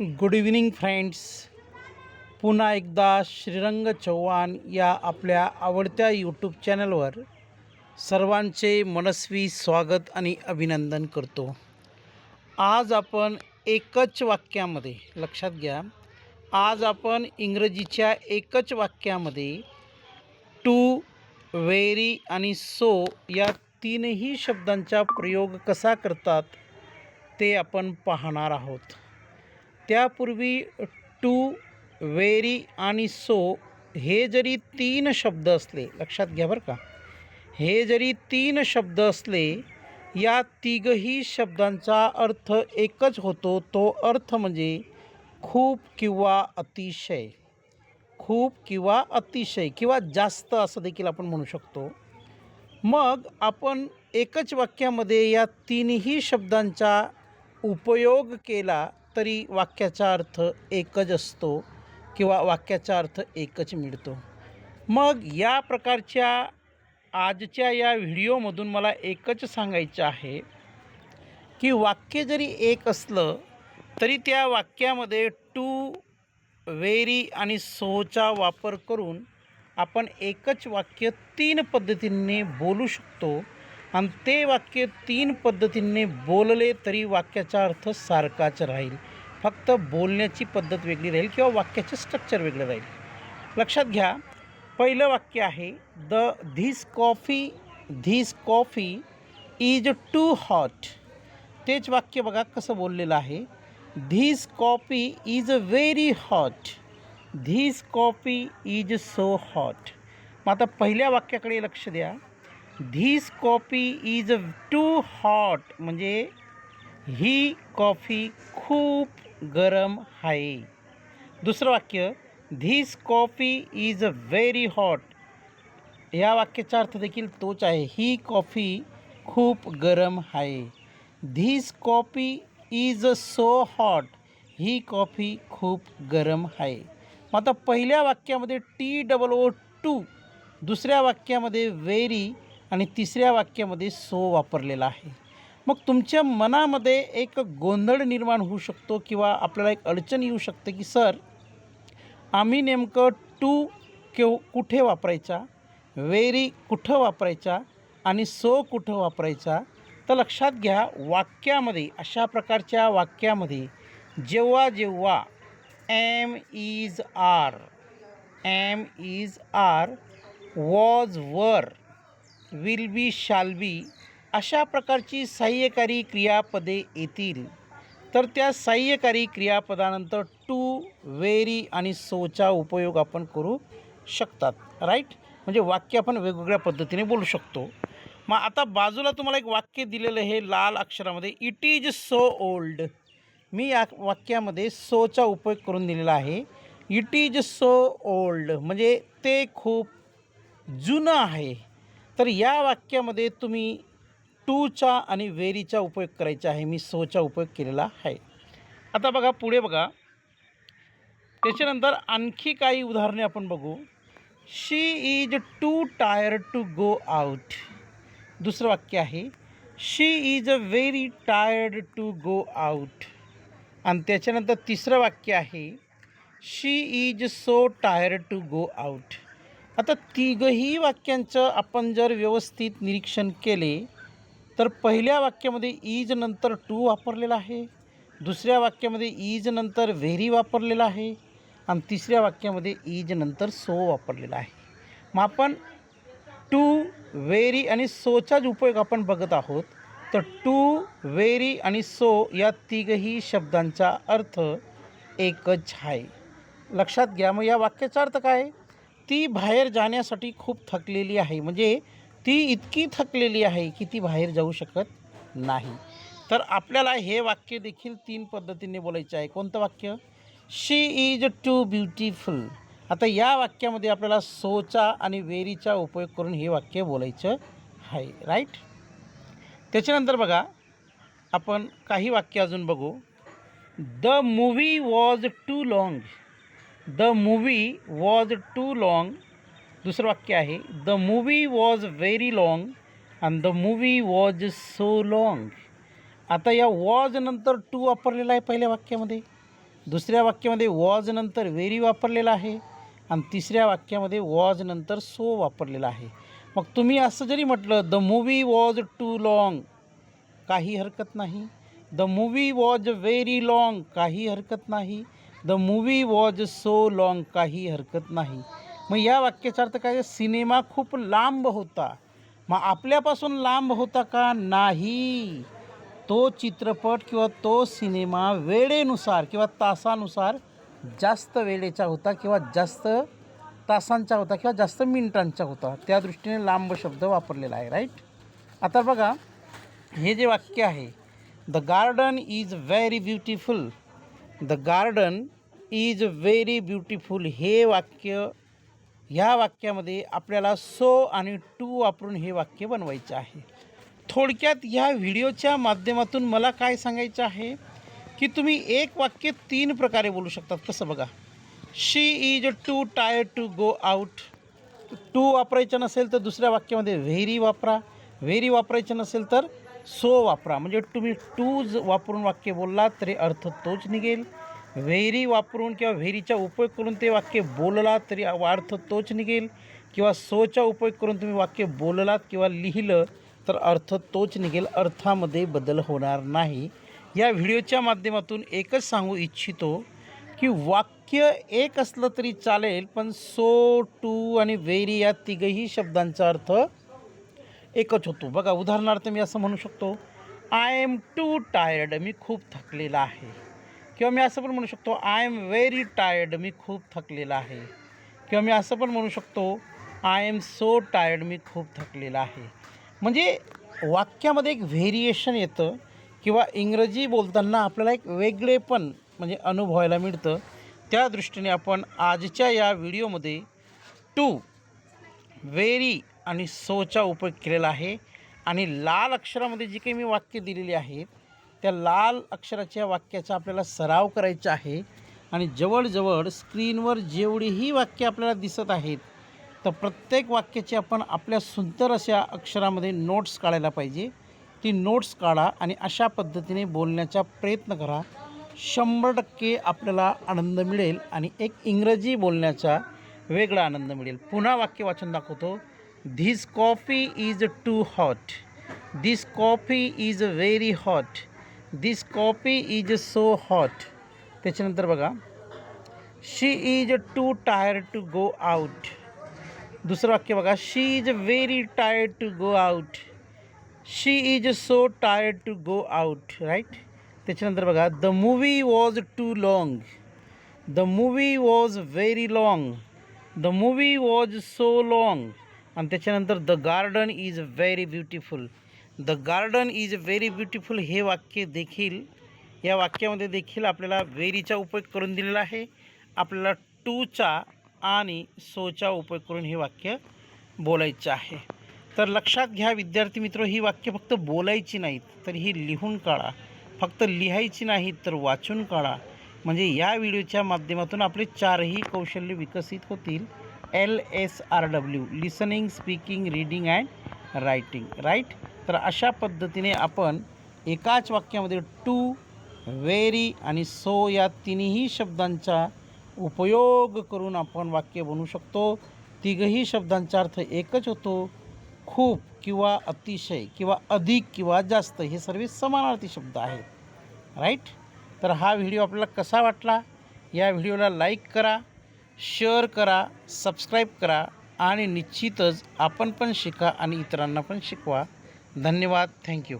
Good evening friends पुन्हा एकदा श्रीरंग चव्हाण या आपल्या आवडत्या यूट्यूब चॅनलवर सर्वांचे मनस्वी स्वागत आणि अभिनंदन करतो. आज आपण एकच वाक्यामध्ये लक्षात घ्या. आज आपण इंग्रजीच्या एकच वाक्यामध्ये टू वेरी आणि सो या तीनही शब्दांचा प्रयोग कसा करतात ते आपण पाहणार आहोत. त्यापूर्वी टू व्हेरी आणि सो हे जरी तीन शब्द असले लक्षात घ्या बरं का हे जरी तीन शब्द असले या तिघही शब्दांचा अर्थ एकच होतो. तो अर्थ म्हणजे खूप किंवा अतिशय. खूप किंवा अतिशय किंवा जास्त असं देखील आपण म्हणू शकतो. मग आपण एकच वाक्यामध्ये या तीनही शब्दांचा उपयोग केला तरी वाक्याचा अर्थ एकच असतो किंवा वाक्याचा अर्थ एकच मिळतो. मग या प्रकारच्या आजच्या या व्हिडिओमधून मला एकच सांगायचं आहे की वाक्य जरी एक असलं तरी त्या वाक्यामध्ये टू वेरी आणि सोचा वापर करून आपण एकच वाक्य तीन पद्धतींनी बोलू शकतो आणि ते वाक्य तीन पद्धतींनी बोलले तरी वाक्याचा अर्थ सारखाच राहील. फक्त बोलण्याची पद्धत वेगळी राहील किंवा वाक्याचे स्ट्रक्चर वेगळं राहील. लक्षात घ्या पहिलं वाक्य आहे the this coffee this coffee is too hot तेच वाक्य बघा कसं बोललेलं आहे. This coffee is a very hot this coffee is so hot मग आता पहिल्या वाक्याकडे लक्ष द्या. This coffee is too hot म्हणजे ही कॉफी खूप गरम आहे. दुसरं वाक्य this coffee is a very hot या वाक्याचा अर्थ देखील तोच आहे. ही कॉफी खूप गरम आहे. This coffee is so hot he coffee खूप गरम आहे. मग आता पहिल्या वाक्यामध्ये टी डबल ओ टू दुसऱ्या वाक्यामध्ये व्हेरी आणि तिसऱ्या वाक्यामध्ये सो वापरलेला आहे. मग तुमच्या मनामध्ये एक गोंधळ निर्माण होऊ शकतो किंवा आपल्याला एक अडचण येऊ शकते की सर आम्ही नेमकं टू केव कुठे वापरायचा वेरी कुठं वापरायचा आणि सो कुठं वापरायचा तर लक्षात घ्या वाक्यामध्ये अशा प्रकारच्या वाक्यामध्ये जेव्हा जेव्हा am is are am is are was were will be shall be अशा प्रकारची सहाय्यकारी क्रियापदे येतील. तर त्या सहाय्यकारी क्रियापदानंतर टू वेरी आणि सोचा उपयोग आपण करू शकतात. राईट म्हणजे वाक्य आपण वेगवेगळ्या पद्धतीने बोलू शकतो. मग आता बाजूला तुम्हाला एक वाक्य दिलेलं आहे लाल अक्षरामध्ये. इट इज सो ओल्ड मी या वाक्यामध्ये सोचा उपयोग करून दिलेला आहे. इट इज सो ओल्ड म्हणजे ते खूप जुनं आहे. तर या वाक्यामध्ये तुम्ही टूचा आणि व्हेरीचा उपयोग करायचा आहे मी सोचा उपयोग केलेला आहे. आता बघा पुढे बघा. त्याच्यानंतर आणखी काही उदाहरणे आपण बघू. She is too tire to go out दुसरं वाक्य आहे. She is a very tired to go out आणि त्याच्यानंतर तिसरं वाक्य आहे. She is so tired to go out आता तिघही वाक्यांचं आपण जर व्यवस्थित निरीक्षण केले तर पहिल्या वाक्यामध्ये इज नंतर टू वापरलेला आहे. दुसऱ्या वाक्यामध्ये इज नंतर व्हेरी वापरलेला आहे. आणि तिसऱ्या वाक्यामध्ये इज नंतर सो वापरलेला आहे. मग आपण टू व्हेरी आणि सोचाच उपयोग आपण बघत आहोत तर टू व्हेरी आणि सो या तिघही शब्दांचा अर्थ एकच आहे. लक्षात घ्या मग या वाक्याचा अर्थ काय? ती बाहेर जाण्यासाठी खूप थकलेली आहे. म्हणजे ती इतकी थकलेली आहे की ती बाहेर जाऊ शकत नाही. तर आपल्याला हे वाक्य देखील तीन पद्धतीने बोलायचं आहे. कोणतं वाक्य? शी इज टू ब्युटिफुल आता या वाक्यामध्ये आपल्याला सोचा आणि वेरीचा उपयोग करून हे वाक्य बोलायचं आहे. राईट त्याच्यानंतर बघा आपण काही वाक्य अजून बघू. The movie was too long the movie was too long दुसरं वाक्य आहे the movie was very long and the movie was so long आता या वॉज नंतर टू वापरलेला आहे पहिल्या वाक्यामध्ये. दुसऱ्या वाक्यामध्ये वॉज नंतर व्हेरी वापरलेला आहे आणि तिसऱ्या वाक्यामध्ये वॉज नंतर सो वापरलेला आहे. मग तुम्ही असं जरी म्हटलं the movie was too long काही हरकत नाही. The movie was very long काही हरकत नाही. The movie was so long काही हरकत नाही. मग या वाक्याचा अर्थ काय? सिनेमा खूप लांब होता. मग आपल्यापासून लांब होता का? नाही. तो चित्रपट किंवा तो सिनेमा वेळेनुसार किंवा तासानुसार जास्त वेळेचा होता किंवा जास्त तासांचा होता किंवा जास्त मिनिटांचा होता. त्या दृष्टीने लांब शब्द वापरलेला आहे राईट आता बघा हे जे वाक्य आहे the garden is very beautiful the garden is very beautiful हे वाक्य ह्या वाक्यामध्ये आपल्याला सो आणि टू वापरून हे वाक्य बनवायचे आहे. थोडक्यात ह्या व्हिडिओच्या माध्यमातून मला काय सांगायचं आहे की तुम्ही एक वाक्य तीन प्रकारे बोलू शकतात. कसं बघा? She is too tire to go out too वापरायचं नसेल तर दुसऱ्या वाक्यामध्ये व्हेरी वापरा. व्हेरी वापरायचं नसेल तर सो वापरा. म्हणजे तुम्ही टूज वापरून वाक्य बोललात तरी अर्थ तोच निघेल. व्हेरी वापरून किंवा व्हेरीचा उपयोग करून ते वाक्य बोललात तरी अर्थ तोच निघेल. किंवा सोचा उपयोग करून तुम्ही वाक्य बोललात किंवा लिहिलं तर अर्थ तोच निघेल. अर्थामध्ये बदल होणार नाही. या व्हिडिओच्या माध्यमातून एकच सांगू इच्छितो की वाक्य एक असलं तरी चालेल पण सो टू आणि व्हेरी या तिघही शब्दांचा अर्थ एकच होतो. बघा उदाहरणार्थ मी असं म्हणू शकतो आय एम टू टायर्ड मी खूप थकलेला आहे. किंवा मी असं पण म्हणू शकतो आय एम व्हेरी टायर्ड मी खूप थकलेला आहे. किंवा मी असं पण म्हणू शकतो आय एम सो टायर्ड मी खूप थकलेला आहे. म्हणजे वाक्यामध्ये एक व्हेरिएशन येतं किंवा इंग्रजी बोलताना आपल्याला एक वेगळेपण म्हणजे अनुभवायला मिळतं. त्या दृष्टीने आपण आजच्या या व्हिडिओमध्ये टू व्हेरी आणि सोचा उपयोग केलेला आहे. आणि लाल अक्षरामध्ये जी काही मी वाक्य दिलेली आहेत त्या लाल अक्षराच्या वाक्याचा आपल्याला सराव करायचा आहे. आणि जवळजवळ स्क्रीनवर जेवढीही वाक्य आपल्याला दिसत आहेत तर प्रत्येक वाक्याची आपण आपल्या सुंदर अशा अक्षरामध्ये नोट्स काढायला पाहिजे. ती नोट्स काढा आणि अशा पद्धतीने बोलण्याचा प्रयत्न करा. शंभर टक्के आपल्याला आनंद मिळेल आणि एक इंग्रजी बोलण्याचा वेगळा आनंद मिळेल. पुन्हा वाक्य वाचन दाखवतो. This coffee is too hot this coffee is very hot this coffee is so hot त्याच्यानंतर बघा she is too tired to go out दुसरं वाक्य बघा she is very tired to go out she is so tired to go out right त्याच्यानंतर बघा the movie was too long the movie was very long the movie was so long आणि त्याच्यानंतर the garden is very beautiful the garden is very beautiful हे वाक्य देखील या वाक्यामध्ये देखील आपल्याला व्हेरीचा उपयोग करून दिलेला आहे. आपल्याला टूचा आणि सोचा उपयोग करून हे वाक्य बोलायचं आहे. तर लक्षात घ्या विद्यार्थी मित्र ही वाक्य फक्त बोलायची नाहीत तर ही लिहून काढा. फक्त लिहायची नाहीत तर वाचून काढा. म्हणजे या व्हिडिओच्या माध्यमातून आपले चारही कौशल्य विकसित होतील. L S R W listening speaking reading and writing right तर अशा पद्धतीने आपण एकाच वाक्यामध्ये टू व्हेरी आणि सो या तिन्ही शब्दांचा उपयोग करून आपण वाक्य बनवू शकतो. तिघही शब्दांचा अर्थ एकच होतो. खूप किंवा अतिशय किंवा अधिक किंवा जास्त हे सर्व समानार्थी शब्द आहेत. राईट तर हा व्हिडिओ आपल्याला कसा वाटला? या व्हिडिओला लाईक करा शेअर करा सबस्क्राईब करा आणि निश्चितच आपण पण शिका आणि इतरांना पण शिकवा. धन्यवाद. थँक्यू